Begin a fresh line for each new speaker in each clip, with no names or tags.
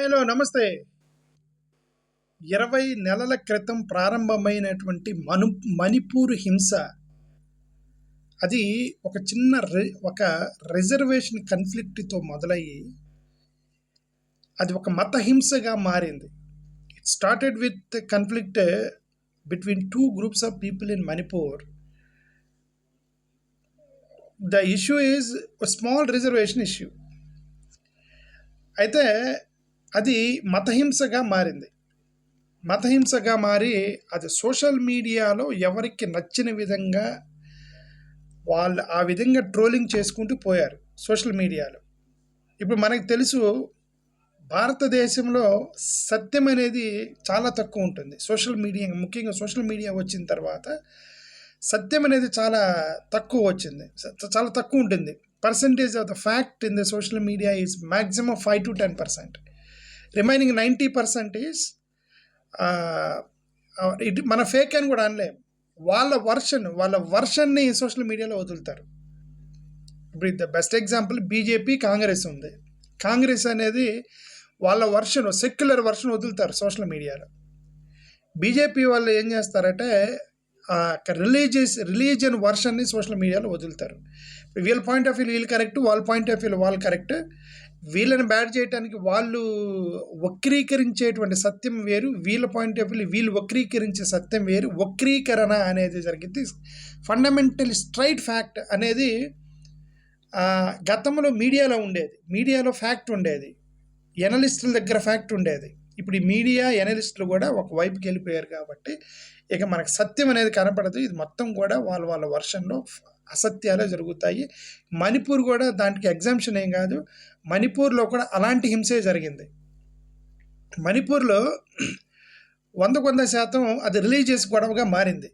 Hello నమస్తే. ఇరవై నెలల క్రితం ప్రారంభమైనటువంటి మను మణిపూర్ హింస. అది ఒక చిన్న రి ఒక రిజర్వేషన్ కన్ఫ్లిక్ట్తో మొదలయ్యి అది ఒక మత హింసగా మారింది. It started with conflict between two groups of people in Manipur the issue is small reservation issue అయితే అది మతహింసగా మారింది. మతహింసగా మారి అది సోషల్ మీడియాలో ఎవరికి నచ్చిన విధంగా వాళ్ళు ఆ విధంగా ట్రోలింగ్ చేసుకుంటూ పోయారు సోషల్ మీడియాలో. ఇప్పుడు మనకు తెలుసు భారతదేశంలో సత్యం అనేది చాలా తక్కువ ఉంటుంది. సోషల్ మీడియా ముఖ్యంగా సోషల్ మీడియా వచ్చిన తర్వాత సత్యం అనేది చాలా తక్కువ వచ్చింది. చాలా తక్కువ ఉంటుంది. Percentage of the fact in the social media is maximum five to ten percent. Remaining ninety percent is మన ఫేక్ అని కూడా అనలేం. వాళ్ళ వర్షన్ వాళ్ళ వర్షన్ని సోషల్ మీడియాలో వదులుతారు. ఇప్పుడు the best example BJP Congress ఉంది. కాంగ్రెస్ అనేది వాళ్ళ వర్షన్ సెక్యులర్ వర్షన్ వదులుతారు సోషల్ మీడియాలో బీజేపీ వాళ్ళు ఏం చేస్తారంటే రిలీజియస్ రిలీజియన్ వర్షన్ని సోషల్ మీడియాలో వదులుతారు. వీళ్ళ పాయింట్ ఆఫ్ వ్యూ వీళ్ళు కరెక్ట్ వాళ్ళ పాయింట్ ఆఫ్ వ్యూ వాళ్ళు కరెక్ట్ వీళ్ళని బ్యాడ్ చేయడానికి వాళ్ళు వక్రీకరించేటువంటి సత్యం వేరు వీళ్ళ పాయింట్ ఆఫ్ వ్యూ వీళ్ళు వక్రీకరించే సత్యం వేరు. వక్రీకరణ అనేది జరిగింది. ఫండమెంటల్ స్ట్రైట్ ఫ్యాక్ట్ అనేది గతంలో మీడియాలో ఉండేది. మీడియాలో ఫ్యాక్ట్ ఉండేది. ఎనలిస్టుల దగ్గర ఫ్యాక్ట్ ఉండేది. ఇప్పుడు ఈ మీడియా ఎనలిస్టులు కూడా ఒక వైపుకి వెళ్ళిపోయారు కాబట్టి ఇక మనకు సత్యం అనేది కనపడదు. ఇది మొత్తం కూడా వాళ్ళ వాళ్ళ వర్షన్లో అసత్యాలే జరుగుతాయి. మణిపూర్ కూడా దానికి ఎగ్జామ్షన్ ఏం కాదు. మణిపూర్లో కూడా అలాంటి హింసే జరిగింది. మణిపూర్లో వందకు వంద శాతం అది రిలీజియస్ గొడవగా మారింది.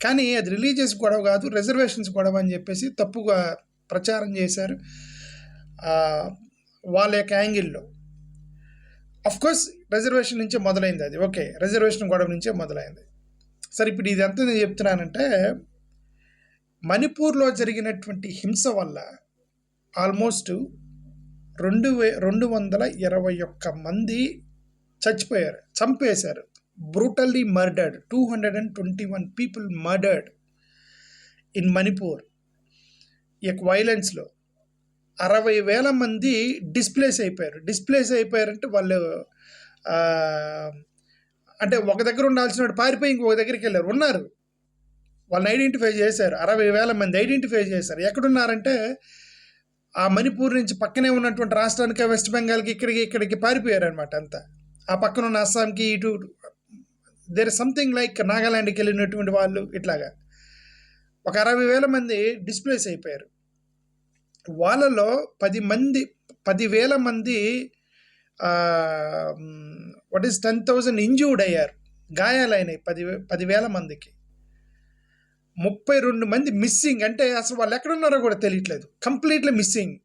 కానీ అది రిలీజియస్ గొడవ కాదు రిజర్వేషన్స్ గొడవ అని చెప్పేసి తప్పుగా ప్రచారం చేశారు. వాళ్ళ యొక్క యాంగిల్లో. అఫ్ కోర్స్ రిజర్వేషన్ నుంచే మొదలైంది అది. ఓకే రిజర్వేషన్ గొడవ నుంచే మొదలైంది. సరే ఇప్పుడు ఇది ఎంత నేను చెప్తున్నానంటే మణిపూర్లో జరిగినటువంటి హింస వల్ల ఆల్మోస్ట్ రెండు వే రెండు వందల ఇరవై ఒక్క మంది చచ్చిపోయారు చంపేశారు. Brutally murdered two hundred and twenty one people murdered in Manipur ఈ యొక్క వైలెన్స్లో అరవై వేల మంది డిస్ప్లేస్ అయిపోయారు. డిస్ప్లేస్ అయిపోయారంటే వాళ్ళు అంటే ఒక దగ్గర ఉండాల్సిన వాడు పారిపోయి ఇంకొక దగ్గరికి వెళ్ళారు. ఉన్నారు. వాళ్ళని ఐడెంటిఫై చేశారు. అరవై వేల మంది ఐడెంటిఫై చేశారు. ఎక్కడున్నారంటే ఆ మణిపూర్ నుంచి పక్కనే ఉన్నటువంటి రాష్ట్రానికి వెస్ట్ బెంగాల్కి ఇక్కడికి ఇక్కడికి పారిపోయారు అనమాట అంతా. ఆ పక్కన ఉన్న అస్సాంకి ఇటు దేర్ సంథింగ్ లైక్ నాగాలాండ్కి వెళ్ళినటువంటి వాళ్ళు ఇట్లాగా. ఒక అరవై వేల మంది డిస్ప్లేస్ అయిపోయారు. వాళ్ళలో పది మంది పదివేల మంది what is ten thousand injured అయ్యారు? గాయాలైనాయి పది పదివేల మందికి. ముప్పై రెండు మంది మిస్సింగ్ అంటే అసలు వాళ్ళు ఎక్కడున్నారో కూడా తెలియట్లేదు. కంప్లీట్లీ మిస్సింగ్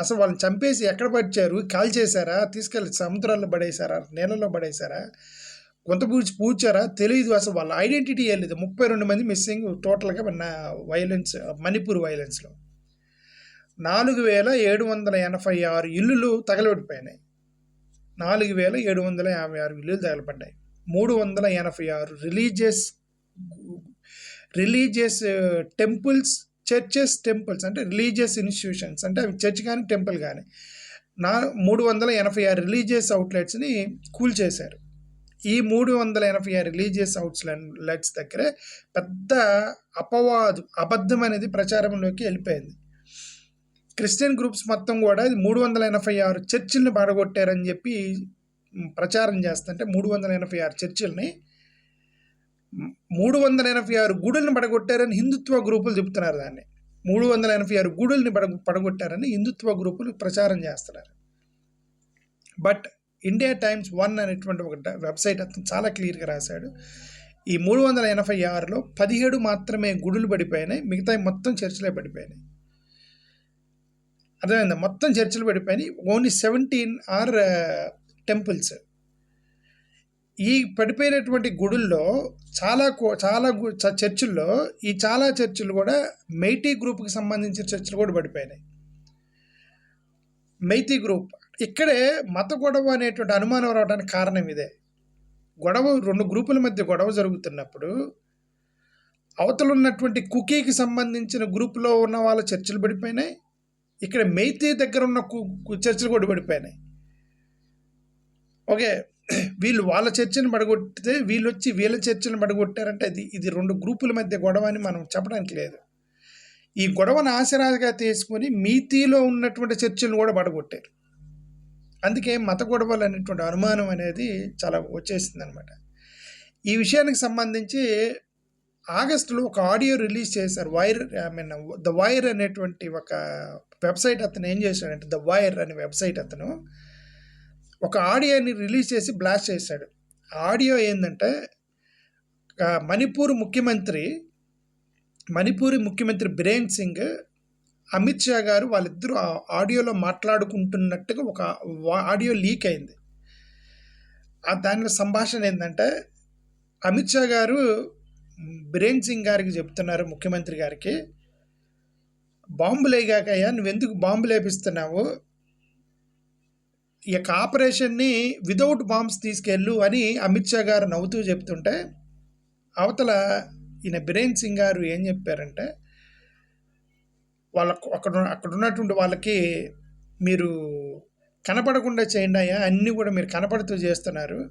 అసలు వాళ్ళని చంపేసి ఎక్కడ పడిచారు? కాల్ చేశారా? తీసుకెళ్ళి సముద్రాల్లో పడేశారా? నీళ్ళలో పడేశారా? కొంత పూడ్చి పూడ్చారా? తెలియదు అసలు వాళ్ళ ఐడెంటిటీ లేదు. ముప్పై రెండు మంది మిస్సింగ్ టోటల్గా నా వైలెన్స్ మణిపూర్ వైలెన్స్లో నాలుగు వేల ఏడు వందల ఎనభై ఆరు ఇల్లులు తగలబడిపోయినాయి. నాలుగు వేల ఏడు వందల యాభై ఆరు ఇల్లులు తగలబడ్డాయి. మూడు వందల ఎనభై ఆరు religious religious temples churches temples అంటే రిలీజియస్ ఇన్స్టిట్యూషన్స్ అంటే అవి చర్చ్ కానీ టెంపుల్ కానీ. నా మూడు వందల ఎనభై ఆరు రిలీజియస్ అవుట్లెట్స్ని కూల్చేశారు ఈ మూడు వందల ఎనభై ఆరు రిలీజియస్ అవుట్లెట్స్ దగ్గరే పెద్ద అపవాదు అబద్ధం అనేది ప్రచారంలోకి వెళ్ళిపోయింది. క్రిస్టియన్ గ్రూప్స్ మొత్తం కూడా మూడు వందల ఎనభై ఆరు చర్చిల్ని పడగొట్టారని చెప్పి ప్రచారం చేస్తుంటే మూడు వందల ఎనభై ఆరు చర్చిల్ని మూడు వందల ఎనభై ఆరు గుడుల్ని పడగొట్టారని హిందుత్వ గ్రూపులు చెబుతున్నారు దాన్ని. మూడు వందల ఎనభై ఆరు గుడుల్ని పడ పడగొట్టారని హిందుత్వ గ్రూపులు ప్రచారం చేస్తున్నారు. బట్ ఇండియా టైమ్స్ వన్ అనేటువంటి ఒక వెబ్సైట్ అతను చాలా క్లియర్గా రాశాడు. ఈ మూడు వందల ఎనభై ఆరులో పదిహేడు మాత్రమే గుడులు పడిపోయినాయి మిగతా మొత్తం చర్చిలే పడిపోయినాయి. అర్థమైంది? మొత్తం చర్చిలు పడిపోయినాయి. Only seventeen are temples. ఈ పడిపోయినటువంటి గుడుల్లో చాలా కో- చాలా చర్చిల్లో ఈ చాలా చర్చిలు కూడా మెయిటీ గ్రూప్కి సంబంధించిన చర్చిలు కూడా పడిపోయినాయి. మెయితీ గ్రూప్. ఇక్కడే మత గొడవ అనేటువంటి అనుమానం రావడానికి కారణం ఇదే. గొడవ రెండు గ్రూపుల మధ్య గొడవ జరుగుతున్నప్పుడు అవతలున్నటువంటి కుకీకి సంబంధించిన గ్రూపులో ఉన్న వాళ్ళ చర్చలు పడిపోయినాయి. ఇక్కడ మెయితీ దగ్గర ఉన్న కు చర్చలు కూడా పడిపోయినాయి. ఓకే వీళ్ళు వాళ్ళ చర్చను పడగొట్టితే వీళ్ళు వచ్చి వీళ్ళ చర్చను పడగొట్టారంటే అది ఇది రెండు గ్రూపుల మధ్య గొడవ అని మనం చెప్పడానికి లేదు. ఈ గొడవను ఆశరాజుగా తీసుకొని మీతీలో ఉన్నటువంటి చర్చలు కూడా పడగొట్టారు. అందుకే మత గొడవలు అనేటువంటి అనుమానం అనేది చాలా వచ్చేసింది అనమాట ఈ విషయానికి సంబంధించి ఆగస్టులో ఒక ఆడియో రిలీజ్ చేశారు. Wire I mean the wire అనేటువంటి ఒక వెబ్సైట్ అతను ఏం చేశాడంటే ద వైర్ అనే వెబ్సైట్ అతను ఒక ఆడియోని రిలీజ్ చేసి బ్లాస్ట్ చేశాడు. ఆడియో ఏంటంటే మణిపూర్ ముఖ్యమంత్రి మణిపూరి ముఖ్యమంత్రి బిరేన్ సింగ్ అమిత్ షా గారు వాళ్ళిద్దరూ ఆ ఆడియోలో మాట్లాడుకుంటున్నట్టుగా ఒక ఆడియో లీక్ అయింది. దానిలో సంభాషణ ఏంటంటే అమిత్ షా గారు బిరేన్ సింగ్ గారికి చెప్తున్నారు ముఖ్యమంత్రి గారికి. బాంబు లేగాకయ్యా నువ్వెందుకు బాంబు లేపిస్తున్నావు ఈ యొక్క ఆపరేషన్ని వితౌట్ బాంబ్స్ తీసుకెళ్ళు అని అమిత్ షా గారు నవ్వుతూ చెప్తుంటే అవతల ఈయన బిరేన్ సింగ్ గారు ఏం చెప్పారంటే వాళ్ళకు అక్కడ అక్కడ ఉన్నటువంటి వాళ్ళకి మీరు కనపడకుండా చేయండి అయ్యా అన్నీ కూడా మీరు కనపడుతూ చేస్తున్నారు.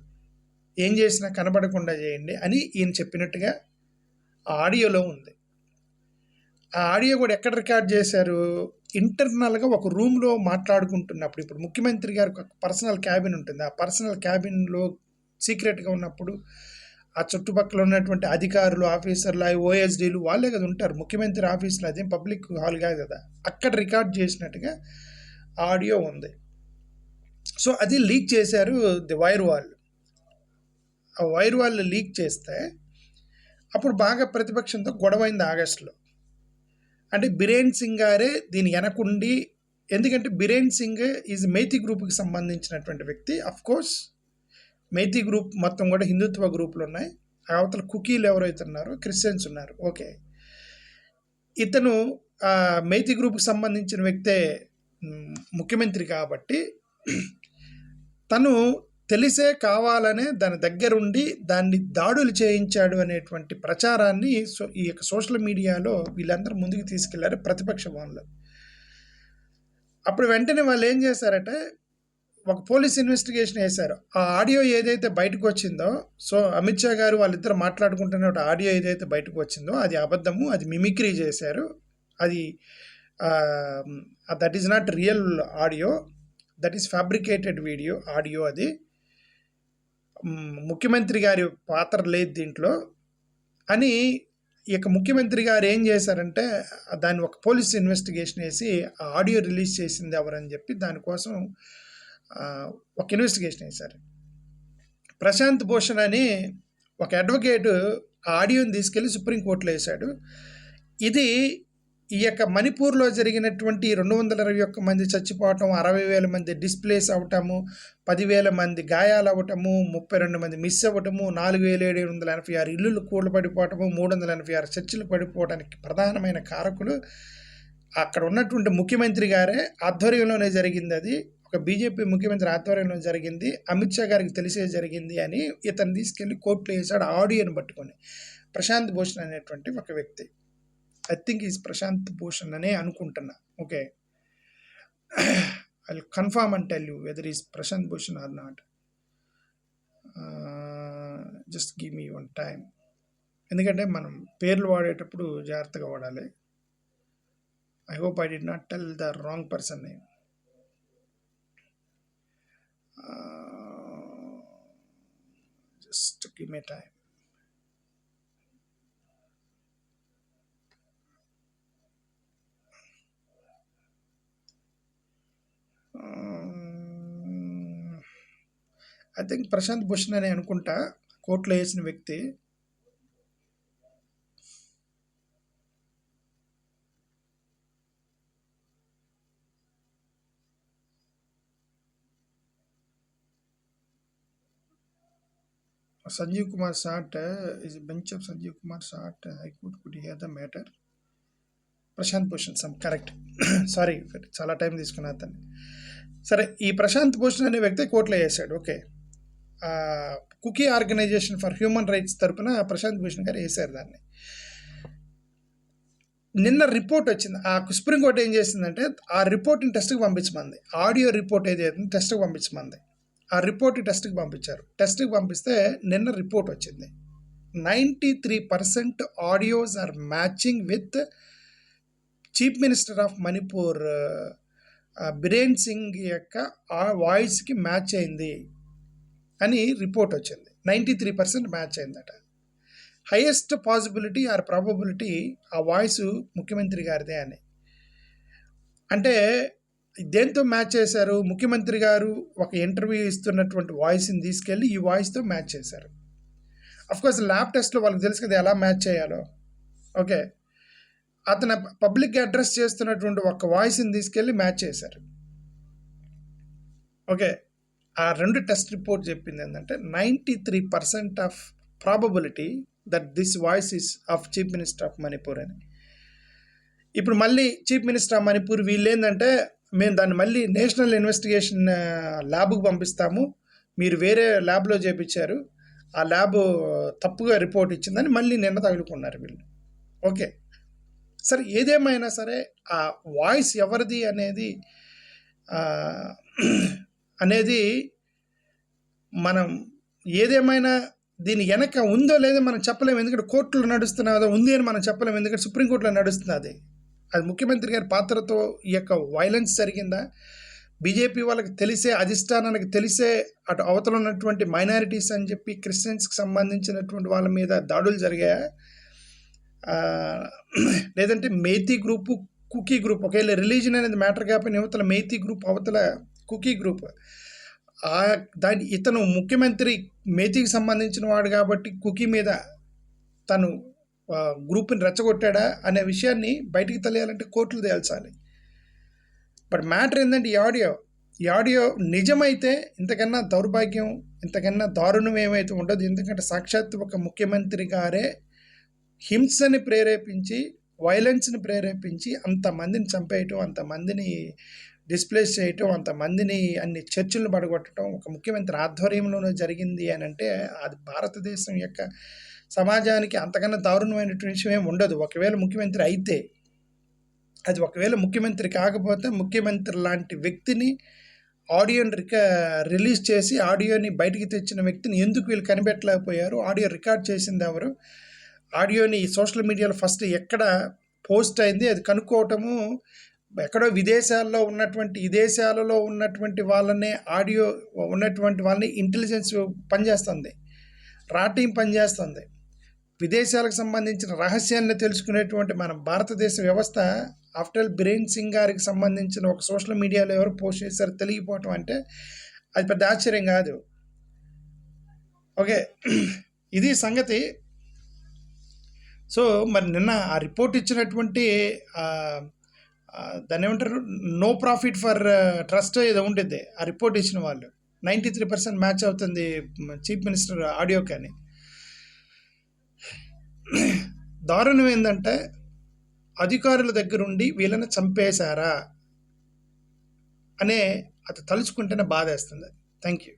ఏం చేసినా కనపడకుండా చేయండి అని ఈయన చెప్పినట్టుగా ఆడియోలో ఉంది. ఆ ఆడియో కూడా ఎక్కడ రికార్డ్ చేశారు? ఇంటర్నల్గా ఒక రూమ్లో మాట్లాడుకుంటున్నప్పుడు ఇప్పుడు ముఖ్యమంత్రి గారు ఒక పర్సనల్ క్యాబిన్ ఉంటుంది. ఆ పర్సనల్ క్యాబిన్లో సీక్రెట్గా ఉన్నప్పుడు ఆ చుట్టుపక్కల ఉన్నటువంటి అధికారులు ఆఫీసర్లు అవి ఓఎస్డీలు వాళ్ళే కదా ఉంటారు. ముఖ్యమంత్రి ఆఫీసులు అదేం పబ్లిక్ హాల్ కాదు కదా. అక్కడ రికార్డ్ చేసినట్టుగా ఆడియో ఉంది. సో అది లీక్ చేశారు ది వైర్ వాళ్ళు ఆ వైర్ వాళ్ళు లీక్ చేస్తే అప్పుడు బాగా ప్రతిపక్షంతో గొడవైంది ఆగస్టులో. అంటే బిరేన్ సింగ్ గారే దీని వెనకుండి ఎందుకంటే బిరేన్ సింగ్ ఈజ్ మేతి గ్రూప్కి సంబంధించినటువంటి వ్యక్తి అఫ్ కోర్స్ గ్రూప్ మొత్తం కూడా హిందుత్వ గ్రూపులు ఉన్నాయి. ఆ అవతల కుకీలు ఎవరైతే ఉన్నారో క్రిస్టియన్స్ ఉన్నారు. ఓకే. ఇతను మైతి గ్రూప్కి సంబంధించిన వ్యక్తే ముఖ్యమంత్రి కాబట్టి తను తెలిసే కావాలనే దాని దగ్గరుండి దాన్ని దాడులు చేయించాడు అనేటువంటి ప్రచారాన్ని సో ఈ యొక్క సోషల్ మీడియాలో వీళ్ళందరూ ముందుకు తీసుకెళ్ళారు ప్రతిపక్ష భవన్లో అప్పుడు వెంటనే వాళ్ళు ఏం చేశారంటే ఒక పోలీస్ ఇన్వెస్టిగేషన్ వేశారు. ఆ ఆడియో ఏదైతే బయటకు వచ్చిందో సో అమిత్ షా గారు వాళ్ళిద్దరు మాట్లాడుకుంటున్న ఆడియో ఏదైతే బయటకు వచ్చిందో అది అబద్ధము అది మిమిక్రీ చేశారు. అది that is not real audio that is fabricated video audio అది. ముఖ్యమంత్రి గారి పాత్ర లేదు దీంట్లో. అని ఇక ముఖ్యమంత్రి గారు ఏం చేశారంటే దాన్ని ఒక పోలీస్ ఇన్వెస్టిగేషన్ వేసి ఆ ఆడియో రిలీజ్ చేసింది ఎవరని చెప్పి దానికోసం ఒక ఇన్వెస్టిగేషన్ వేశారు. ప్రశాంత్ భూషణ్ అని ఒక అడ్వకేటు ఆ ఆడియోని తీసుకెళ్ళి సుప్రీంకోర్టులో వేశాడు. ఇది ఈ యొక్క మణిపూర్లో జరిగినటువంటి రెండు వందల ఇరవై ఒక్క మంది చచ్చిపోవటం అరవై వేల మంది డిస్ప్లేస్ అవటము పదివేల మంది గాయాలు అవ్వటము ముప్పై రెండు మంది మిస్ అవ్వటము నాలుగు వేల ఏడు వందల ఎనభై ఆరు ఇల్లులు కూల పడిపోవటము మూడు వందల ఎనభై ఆరు చర్చిలు పడిపోవడానికి ప్రధానమైన కారకులు అక్కడ ఉన్నటువంటి ముఖ్యమంత్రి గారే. ఆధ్వర్యంలోనే జరిగింది అది. ఒక బీజేపీ ముఖ్యమంత్రి ఆధ్వర్యంలో జరిగింది. అమిత్ షా గారికి తెలిసే జరిగింది అని ఇతను తీసుకెళ్ళి కోర్టులో వేశాడు. ఆడియోని పట్టుకొని ప్రశాంత్ భూషణ్ అనేటువంటి ఒక వ్యక్తి. I think is Prashant Bhushan అనే అనుకుంటున్నా. Okay I confirm and tell you whether is Prashant Bhushan or not just give me one time ఎందుకంటే మనం పేర్లు వాడేటప్పుడు జాగ్రత్తగా వాడాలి. I hope I did not tell the wrong person name just give me time I think Prashant Bhushan అని అనుకుంటా కోర్టులో వేసిన వ్యక్తి. Sanjeev Kumar sat is bench of Sanjeev Kumar sat high court could hear the matter Prashant Bhushan some correct sorry చాలా time తీసుకున్నా అతన్ని. సరే ఈ ప్రశాంత్ భూషణ్ అనే వ్యక్తి కోర్టులో వేసాడు okay Kuki organization for human rights తరపున ప్రశాంత్ భూషణ్ గారు వేశారు దాన్ని. నిన్న రిపోర్ట్ వచ్చింది. ఆ సుప్రీంకోర్టు ఏం చేసిందంటే ఆ రిపోర్ట్ని టెస్ట్కి పంపించమంది. ఆడియో రిపోర్ట్ ఏదైతే టెస్ట్కి పంపించమంది. ఆ రిపోర్ట్ టెస్ట్కి పంపించారు. టెస్ట్కి పంపిస్తే నిన్న రిపోర్ట్ వచ్చింది. Ninety three percent audios are matching with chief minister of Manipur Biren Singh యొక్క ఆ వాయిస్కి మ్యాచ్ అయింది. అని రిపోర్ట్ వచ్చింది. నైంటీ త్రీ పర్సెంట్ మ్యాచ్ అయిందట. హైయెస్ట్ పాసిబిలిటీ ఆర్ ప్రాబబిలిటీ ఆ వాయిస్ ముఖ్యమంత్రి గారిదే అని. అంటే దేంతో మ్యాచ్ చేశారు? ముఖ్యమంత్రి గారు ఒక ఇంటర్వ్యూ ఇస్తున్నటువంటి వాయిస్ని తీసుకెళ్ళి ఈ వాయిస్తో మ్యాచ్ చేశారు. కోర్స్ ల్యాబ్ టెస్ట్లో వాళ్ళకి తెలుసు కదా ఎలా మ్యాచ్ చేయాలో. ఓకే. అతను పబ్లిక్ అడ్రస్ చేస్తున్నటువంటి ఒక వాయిస్ని తీసుకెళ్ళి మ్యాచ్ చేశారు. ఓకే. ఆ రెండు టెస్ట్ రిపోర్ట్ చెప్పింది ఏంటంటే ninety three percent of probability that this voice is of chief minister of Manipur అని. ఇప్పుడు మళ్ళీ చీఫ్ మినిస్టర్ ఆఫ్ మణిపూర్ వీళ్ళు ఏంటంటే మేము దాన్ని మళ్ళీ నేషనల్ ఇన్వెస్టిగేషన్ ల్యాబ్కి పంపిస్తాము. మీరు వేరే ల్యాబ్లో చేపించారు. ఆ ల్యాబ్ తప్పుగా రిపోర్ట్ ఇచ్చిందని మళ్ళీ నిన్న తగులుకున్నారు వీళ్ళు. ఓకే. సరే ఏదేమైనా సరే ఆ వాయిస్ ఎవరిది అనేది అనేది మనం ఏదేమైనా దీని వెనక ఉందో లేదో మనం చెప్పలేము. ఎందుకంటే కోర్టులో నడుస్తున్నా కదా ఉంది అని మనం చెప్పలేము. ఎందుకంటే సుప్రీంకోర్టులో నడుస్తున్నది అది. అది ముఖ్యమంత్రి గారి పాత్రతో ఈ యొక్క వైలెన్స్ జరిగిందా? బీజేపీ వాళ్ళకి తెలిసే అధిష్టానానికి తెలిసే అటు అవతల ఉన్నటువంటి మైనారిటీస్ అని చెప్పి క్రిస్టియన్స్కి సంబంధించినటువంటి వాళ్ళ మీద దాడులు జరిగాయా? లేదంటే మేతి గ్రూపు కుకీ గ్రూప్ ఒకవేళ రిలీజన్ అనేది మ్యాటర్ కాకపోయినా యువతల మేతి గ్రూప్ అవతల కుకీ గ్రూప్. ఆ దాని ఇతను ముఖ్యమంత్రి మేతికి సంబంధించిన వాడు కాబట్టి కుకీ మీద తను గ్రూప్ని రెచ్చగొట్టాడా అనే విషయాన్ని బయటికి తెలియాలంటే కోర్టులు తేల్చాలి. బట్ మ్యాటర్ ఏంటంటే ఈ ఆడియో ఈ ఆడియో నిజమైతే ఇంతకన్నా దౌర్భాగ్యం ఇంతకన్నా దారుణం ఏమైతే ఉండదు. ఎందుకంటే సాక్షాత్ ఒక ముఖ్యమంత్రి గారే హింసని ప్రేరేపించి వైలెన్స్ని ప్రేరేపించి అంతమందిని చంపేయటం అంతమందిని డిస్ప్లేస్ చేయటం అంతమందిని అన్ని చర్చలను పడగొట్టడం ఒక ముఖ్యమంత్రి ఆధ్వర్యంలోనే జరిగింది అని అంటే అది భారతదేశం యొక్క సమాజానికి అంతకన్నా దారుణమైనటువంటి విషయం ఏమి ఉండదు. ఒకవేళ ముఖ్యమంత్రి అయితే అది ఒకవేళ ముఖ్యమంత్రి కాకపోతే ముఖ్యమంత్రి లాంటి వ్యక్తిని ఆడియోని రిక రిలీజ్ చేసి ఆడియోని బయటికి తెచ్చిన వ్యక్తిని ఎందుకు వీళ్ళు కనిపెట్టలేకపోయారు? ఆడియో రికార్డ్ చేసింది ఎవరు? ఆడియోని సోషల్ మీడియాలో ఫస్ట్ ఎక్కడ పోస్ట్ అయింది? అది కనుక్కోవటము ఎక్కడో విదేశాల్లో ఉన్నటువంటి విదేశాలలో ఉన్నటువంటి వాళ్ళనే ఆడియో ఉన్నటువంటి వాళ్ళని ఇంటెలిజెన్స్ పనిచేస్తుంది. రాటీం పనిచేస్తుంది. విదేశాలకు సంబంధించిన రహస్యాన్ని తెలుసుకునేటువంటి మన భారతదేశ వ్యవస్థ ఆఫ్టర్ బ్రెయిన్ బిరేన్ సింగ్ గారికి సంబంధించిన ఒక సోషల్ మీడియాలో ఎవరు పోస్ట్ చేశారో తెలియకపోవటం అంటే అది పెద్ద ఆశ్చర్యం కాదు. ఓకే ఇది సంగతి. సో మరి నిన్న ఆ రిపోర్ట్ ఇచ్చినటువంటి దాన్ని ఏమంటారు? నో ప్రాఫిట్ ఫర్ ట్రస్ట్ ఏదో ఉండిద్ది. ఆ రిపోర్ట్ ఇచ్చిన వాళ్ళు. నైంటీ త్రీ పర్సెంట్ మ్యాచ్ అవుతుంది చీఫ్ మినిస్టర్ ఆడియో కానీ. దారుణం ఏంటంటే అధికారుల దగ్గరుండి వీళ్ళని చంపేశారా? అనే అది తలుచుకుంటేనే బాధేస్తుంది. Thank you